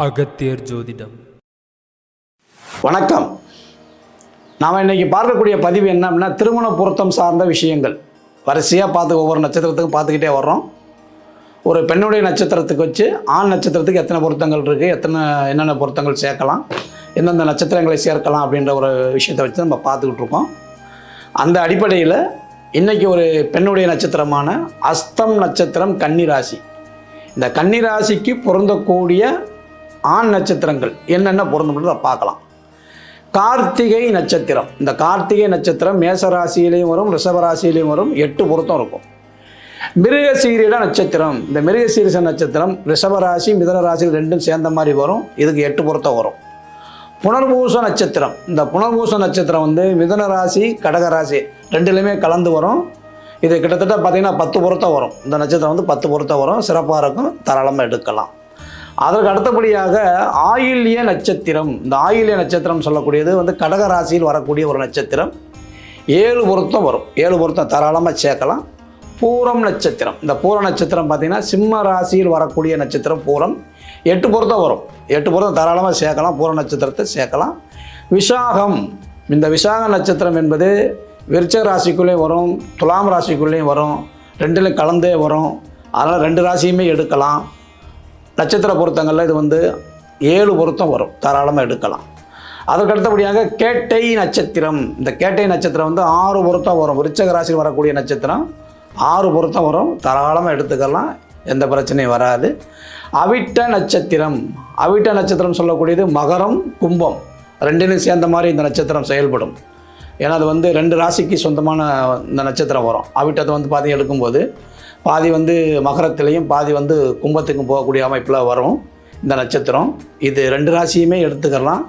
அகத்தியர் ஜோதிடம். வணக்கம். நாம் இன்னைக்கு பார்க்கக்கூடிய பதிவு என்ன அப்படின்னா திருமண பொருத்தம் சார்ந்த விஷயங்கள். வரிசையாக பார்த்து ஒவ்வொரு நட்சத்திரத்துக்கும் பார்த்துக்கிட்டே வர்றோம். ஒரு பெண்ணுடைய நட்சத்திரத்துக்கு வச்சு ஆண் நட்சத்திரத்துக்கு எத்தனை பொருத்தங்கள் இருக்குது எத்தனை என்னென்ன பொருத்தங்கள் சேர்க்கலாம் எந்தெந்த நட்சத்திரங்களை சேர்க்கலாம் அப்படின்ற ஒரு விஷயத்தை வச்சு நம்ம பார்த்துக்கிட்டு இருக்கோம். அந்த அடிப்படையில் இன்றைக்கி ஒரு பெண்ணுடைய நட்சத்திரமான அஸ்தம் நட்சத்திரம் கன்னிராசி. இந்த கன்னிராசிக்கு பொருந்தக்கூடிய ஆண் நட்சத்திரங்கள் என்னென்ன பொருந்தும்ன்றதை பார்க்கலாம். கார்த்திகை நட்சத்திரம். இந்த கார்த்திகை நட்சத்திரம் மேச ராசியிலையும் வரும் ரிஷப ராசியிலையும் வரும் எட்டு பொருத்தம் இருக்கும். மிருகசீரிட நட்சத்திரம். இந்த மிருகசீரிச நட்சத்திரம் ரிஷப ராசி மிதன ரெண்டும் சேர்ந்த மாதிரி வரும். இதுக்கு எட்டு பொருத்தம் வரும். புனர்பூச நட்சத்திரம். இந்த புனர்பூச நட்சத்திரம் வந்து மிதன ராசி கடக ராசி ரெண்டுலையுமே கலந்து வரும். இது கிட்டத்தட்ட பார்த்தீங்கன்னா பத்து பொருத்தம் வரும். இந்த நட்சத்திரம் வந்து பத்து பொருத்தம் வரும். சிறப்பாக இருக்கும். தாராளமாக எடுக்கலாம். அதற்கு அடுத்தபடியாக ஆயில்ய நட்சத்திரம். இந்த ஆயில்ய நட்சத்திரம் சொல்லக்கூடியது வந்து கடக ராசியில் வரக்கூடிய ஒரு நட்சத்திரம். ஏழு பொருத்தம் வரும். ஏழு பொருத்தம் தாராளமாக சேர்க்கலாம். பூரம் நட்சத்திரம். இந்த பூர நட்சத்திரம் பார்த்திங்கன்னா சிம்ம ராசியில் வரக்கூடிய நட்சத்திரம் பூரம். எட்டு பொருத்தம் வரும். எட்டு பொருத்தம் தாராளமாக சேர்க்கலாம். பூர நட்சத்திரத்தை சேர்க்கலாம். விஷாகம் இந்த விசாக நட்சத்திரம் என்பது விருச்சக ராசிக்குள்ளேயும் வரும். துலாம் ராசிக்குள்ளேயும் வரும். ரெண்டுலையும் கலந்தே வரும். அதனால் ரெண்டு ராசியுமே எடுக்கலாம். நட்சத்திர பொருத்தங்களில் இது வந்து ஏழு பொருத்தம் வரும். தாராளமாக எடுக்கலாம். அதற்கு அடுத்தபடியாக கேட்டை நட்சத்திரம். இந்த கேட்டை நட்சத்திரம் வந்து ஆறு பொருத்தம் வரும். விருச்சக ராசியில் வரக்கூடிய நட்சத்திரம் ஆறு பொருத்தம் வரும். தாராளமாக எடுத்துக்கலாம். எந்த பிரச்சனையும் வராது. அவிட்ட நட்சத்திரம். அவிட்ட நட்சத்திரம் சொல்லக்கூடியது மகரம் கும்பம். ரெண்டிலும் சேர்ந்த மாதிரி இந்த நட்சத்திரம் செயல்படும். ஏன்னா அது வந்து ரெண்டு ராசிக்கு சொந்தமான இந்த நட்சத்திரம் வரும். அவிட்டத்தை வந்து பாதி எடுக்கும்போது பாதி வந்து மகரத்திலையும் பாதி வந்து கும்பத்துக்கும் போகக்கூடிய அமைப்பில் வரும் இந்த நட்சத்திரம். இது ரெண்டு ராசியுமே எடுத்துக்கலாம்.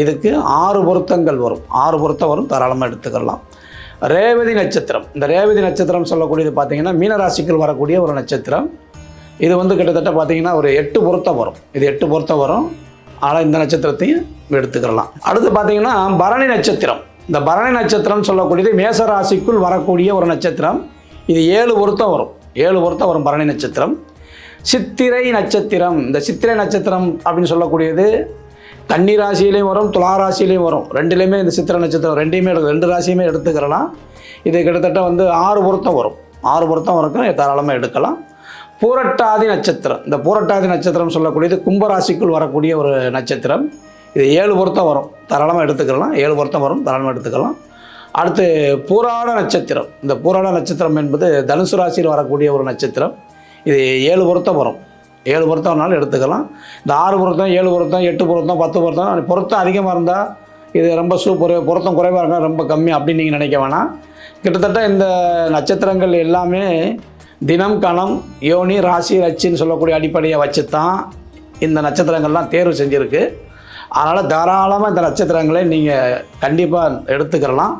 இதுக்கு ஆறு பொருத்தங்கள் வரும். ஆறு பொருத்தம் வரும் தாராளமாக எடுத்துக்கலாம். ரேவதி நட்சத்திரம். இந்த ரேவதி நட்சத்திரம் சொல்லக்கூடியது பார்த்திங்கன்னா மீனராசிக்குள் வரக்கூடிய ஒரு நட்சத்திரம். இது வந்து கிட்டத்தட்ட பார்த்தீங்கன்னா ஒரு எட்டு பொருத்தம் வரும். இது எட்டு பொருத்தம் வரும். ஆனால் இந்த நட்சத்திரத்தையும் எடுத்துக்கலாம். அடுத்து பார்த்தீங்கன்னா பரணி நட்சத்திரம். இந்த பரணி நட்சத்திரம் சொல்லக்கூடியது மேச ராசிக்குள் வரக்கூடிய ஒரு நட்சத்திரம். இது ஏழு பொருத்தம் வரும். ஏழு பொருத்தம் வரும் பரணி நட்சத்திரம். சித்திரை நட்சத்திரம். இந்த சித்திரை நட்சத்திரம் அப்படின்னு சொல்லக்கூடியது கன்னி ராசியிலையும் வரும் துலா ராசியிலையும் வரும். ரெண்டுலேயுமே இந்த சித்திரை நட்சத்திரம் ரெண்டையுமே எடுக்க ரெண்டு ராசியுமே எடுத்துக்கிறலாம். இது கிட்டத்தட்ட வந்து ஆறு பொருத்தம் வரும். ஆறு பொருத்தம் வரைக்கும் தாராளமாக எடுக்கலாம். பூரட்டாதி நட்சத்திரம். இந்த பூரட்டாதி நட்சத்திரம் சொல்லக்கூடியது கும்பராசிக்குள் வரக்கூடிய ஒரு நட்சத்திரம். இது ஏழு பொருத்தம் வரும். தாராளமாக எடுத்துக்கலாம். ஏழு பொருத்தம் வரும் தாராளமாக எடுத்துக்கலாம். அடுத்து பூராட நட்சத்திரம். இந்த பூராட நட்சத்திரம் என்பது தனுசு ராசியில் வரக்கூடிய ஒரு நட்சத்திரம். இது ஏழு பொருத்தம் வரும். ஏழு பொருத்தம் வேணாலும் எடுத்துக்கலாம். இந்த ஆறு பொருத்தம் ஏழு பொருத்தம் எட்டு பொருத்தம் பத்து பொருத்தம் பொருத்தம் அதிகமாக இருந்தால் இது ரொம்ப சூப்பர் பொருத்தம் குறைவாக இருந்தால் ரொம்ப கம்மி அப்படின்னு நீங்கள் நினைக்க வேணாம். கிட்டத்தட்ட இந்த நட்சத்திரங்கள் எல்லாமே தினம் கணம் யோனி ராசி ரச்சின்னு சொல்லக்கூடிய அடிப்படையை வச்சு தான் இந்த நட்சத்திரங்கள்லாம் தேர்வு செஞ்சுருக்கு. அதனால் தாராளமாக இந்த நட்சத்திரங்களை நீங்கள் கண்டிப்பாக எடுத்துக்கிறலாம்.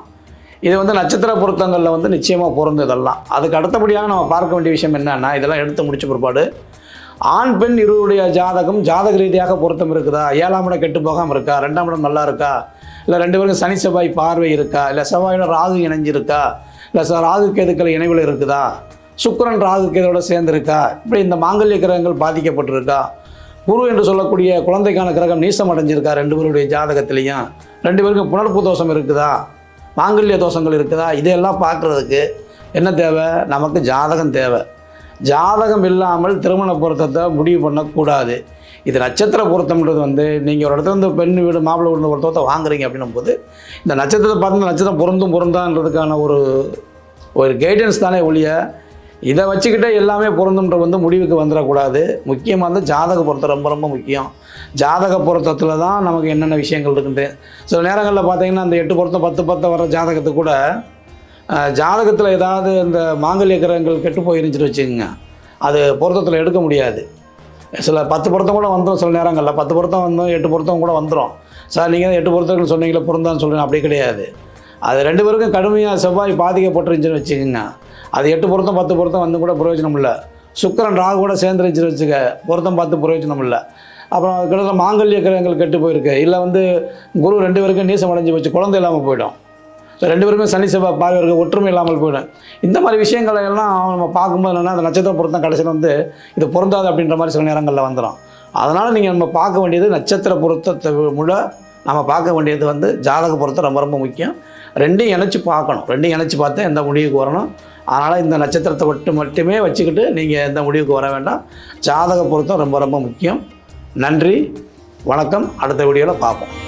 இது வந்து நட்சத்திர பொருத்தங்களில் வந்து நிச்சயமாக பொருந்ததெல்லாம். அதுக்கு அடுத்தபடியாக நம்ம பார்க்க வேண்டிய விஷயம் என்னென்னா இதெல்லாம் எடுத்து முடிச்ச பிற்பாடு ஆண் பெண் இருவருடைய ஜாதகம் ஜாதக ரீதியாக பொருத்தம் இருக்குதா? ஏழாம் இடம் கெட்டு போகாமல் இருக்கா? ரெண்டாம் இடம் நல்லா இருக்கா? இல்லை ரெண்டு பேருக்கும் சனி செவ்வாய் பார்வை இருக்கா? இல்லை செவ்வாயோட ராகு இணைஞ்சிருக்கா? இல்லை ராகு கேதுக்கள் இணைவில் இருக்குதா? சுக்கரன் ராகு கேதோட சேர்ந்துருக்கா? இப்படி இந்த மாங்கல்ய கிரகங்கள் பாதிக்கப்பட்டிருக்கா? குரு என்று சொல்லக்கூடிய குழந்தைக்கான கிரகம் நீசம் அடைஞ்சிருக்கா ரெண்டு பேருடைய ஜாதகத்திலையும். ரெண்டு பேருக்கும் புனர்ப்பு தோஷம் இருக்குதா? மாங்கல்ய தோஷங்கள் இருக்குதா? இதையெல்லாம் பார்க்குறதுக்கு என்ன தேவை? நமக்கு ஜாதகம் தேவை. ஜாதகம் இல்லாமல் திருமண பொருத்தத்தை முடிவு பண்ணக்கூடாது. இது நட்சத்திர பொருத்தம்ன்றது வந்து நீங்கள் ஒரு இடத்துல இருந்து பெண் வீடு மாப்பிள்ளை வீடு பொருத்தத்தை வாங்குறீங்க அப்படின்னும் போது இந்த நட்சத்திரத்தை பார்த்து நட்சத்திரம் பொருந்தும் பொருந்தான்றதுக்கான ஒரு ஒரு கைடன்ஸ் தானே ஒழிய இதை வச்சுக்கிட்டே எல்லாமே பொருந்துன்ற வந்து முடிவுக்கு வந்துடக்கூடாது. முக்கியமாக வந்து ஜாதக பொருத்தம் ரொம்ப ரொம்ப முக்கியம். ஜாதக பொருத்தத்தில் தான் நமக்கு என்னென்ன விஷயங்கள் இருக்குன்ட்டு. சில நேரங்களில் பார்த்தீங்கன்னா அந்த எட்டு பொருத்தம் பத்து பத்து வர ஜாதகத்து கூட ஜாதகத்தில் ஏதாவது இந்த மாங்கல்ய கிரகங்கள் கெட்டு போயிருந்துச்சுன்னு வச்சுக்கோங்க. அது பொருத்தத்தில் எடுக்க முடியாது. சில பத்து பொருத்தம் கூட வந்துடும் சில நேரங்களில். பத்து பொருத்தம் வந்தோம் எட்டு பொருத்தம் கூட வந்துடும் சார் நீங்கள் தான் எட்டு பொருத்தங்கள் சொன்னீங்களே பொருந்தான்னு சொல்லுங்கள் அப்படி கிடையாது. அது ரெண்டு பேருக்கும் கடுமையாக செவ்வாய் பாதிக்கப்பட்டுருந்துச்சுன்னு வச்சுக்கோங்க. அது எட்டு பொருத்தம் பத்து பொருத்தம் வந்து கூட பிரயோஜனம் இல்லை சுக்கரன் ராகு கூட சேர்ந்துருச்சுன்னு வச்சுக்க பொருத்தம் பார்த்து பிரயோஜனம் இல்லை அப்புறம் கிட்டத்தட்ட மாங்கல்ய கிரகங்கள் கெட்டு போயிருக்கு. இல்லை வந்து குரு ரெண்டு பேருக்கும் நீசம் அடைஞ்சு போச்சு. குழந்தை இல்லாமல் போயிடும். ஸோ ரெண்டு பேருமே சனி செவ்வாய் பார்வையருக்கு ஒற்றுமை இல்லாமல் போயிடும். இந்த மாதிரி விஷயங்களை எல்லாம் நம்ம பார்க்கும்போது என்னென்னா அந்த நட்சத்திர பொருத்தம் கடைசியில் வந்து இது பொருந்தாது அப்படின்ற மாதிரி சில நேரங்களில் வந்துடும் அதனால் நீங்கள் நம்ம பார்க்க வேண்டியது நட்சத்திர பொருத்தத்தை முழு நம்ம பார்க்க வேண்டியது வந்து ஜாதக பொருத்தம் ரொம்ப ரொம்ப முக்கியம். ரெண்டையும் இணைச்சி பார்க்கணும். ரெண்டையும் இணைச்சி பார்த்தா எந்த முடிவுக்கு வரணும்? அதனால் இந்த நட்சத்திரத்தை மட்டும் மட்டுமே வச்சுக்கிட்டு நீங்கள் எந்த முடிவுக்கு வர வேண்டாம். ஜாதக பொருத்தம் ரொம்ப ரொம்ப முக்கியம். நன்றி. வணக்கம். அடுத்த வீடியோவில் பார்ப்போம்.